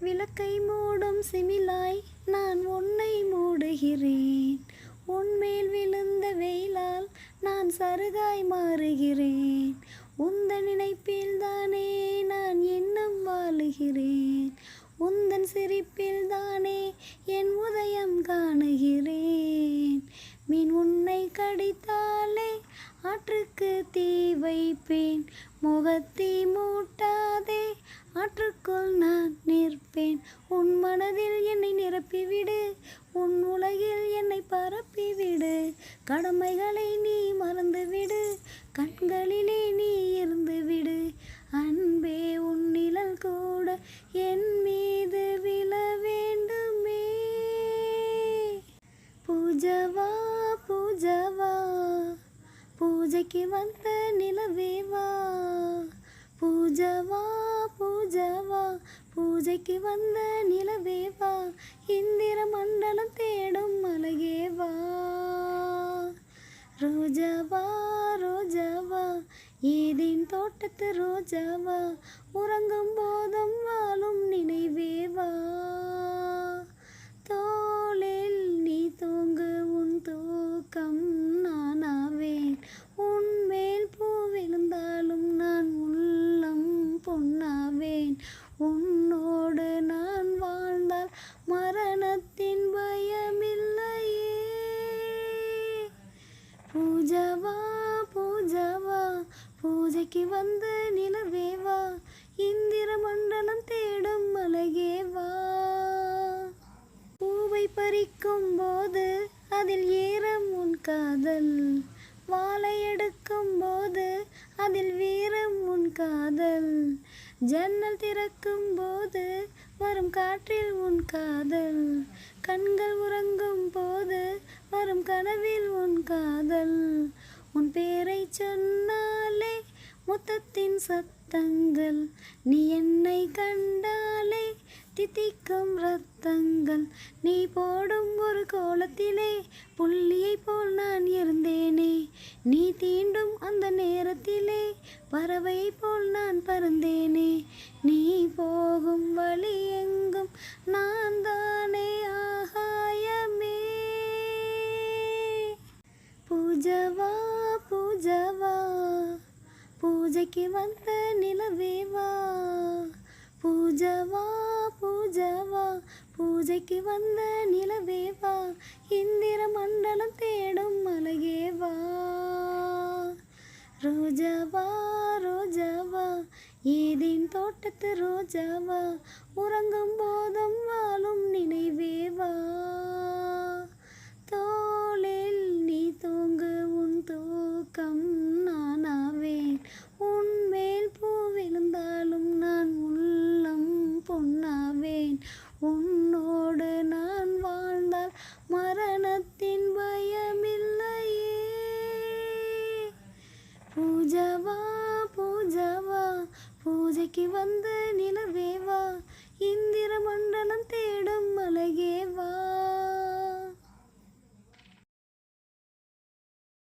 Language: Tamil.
விளக்கை மூடும் சிமிலாய் நான் உன்னை மூடுகிறேன். உன்மேல் விழுந்த வெயிலால் நான் சருகாய் மாறுகிறேன். உந்த நினைப்பில் தானே நான் இன்னும் வாழுகிறேன். உந்தன் சிரிப்பில் தானே என் உதயம் காணுகிறேன். மீன் உன்னை கடித்தாலே ஆற்றுக்கு தீ வைப்பேன். முகத்தீ மூட்டாதே ஆற்றுக்குள் நான் நிற்பேன். உன் மனதில் என்னை நிரப்பிவிடு. உன் உலகில் என்னை பரப்பிவிடு. கடமைகளை நீ மறந்துவிடு. கண்களிலே நீ இருந்துவிடு. அன்பே உன் நிழல் கூட என் மீது விழ வேண்டுமே. பூஜவா பூஜவா பூஜைக்கு வந்த நிலவேவா. பூஜவா பூஜவா பூஜைக்கு வந்த நிலவேவா இந்திர மண்டலம் தேடும் மலகேவா ரோஜாவா ரோஜாவா ஏதேன் தோட்டத்து ரோஜாவா உறங்கும் போதும் வாழும் நின் பூஜாவா பூஜாவா பூஜைக்கு வந்து நிலவேவா இந்திர மண்டலம் தேடும் மலகேவா பூவை பறிக்கும் போது அதில் ஏறம் உன் காதல். வாழை எடுக்கும் போது அதில் வீரம் உன் காதல். ஜன்னல் திறக்கும் போது வரும் காற்றில் உன் காதல். கண்கள் என் கனவில் உன் காதல் உன் பேரை சொன்னாலே முத்தத்தின் சத்தங்கள். நீ என்னை கண்டாலே தித்திக்கும் ரத்தங்கள். நீ போடும் ஒரு கோலத்திலே புள்ளியை போல் நான் இருந்தேனே. நீ தீண்டும் அந்த நேரத்திலே பறவை போல் நான் பறந்தேனே. நீ போகும் வழி பூஜவா பூஜவா. பூஜைக்கு வந்த நிலவேவா? பூஜவா பூஜவா. பூஜைக்கு வந்த நிலவேவா? இந்திர மண்டலம் தேடும் மலகேவா ரோஜாவா ரோஜாவா. ஏதேன் தோட்டத்து ரோஜாவா? உறங்கும் போதும் வாழும் நினைவேவா? பூஜாவா பூஜாவா பூஜைக்கு வந்து நிலவேவா இந்திர மண்டலம் தேடும்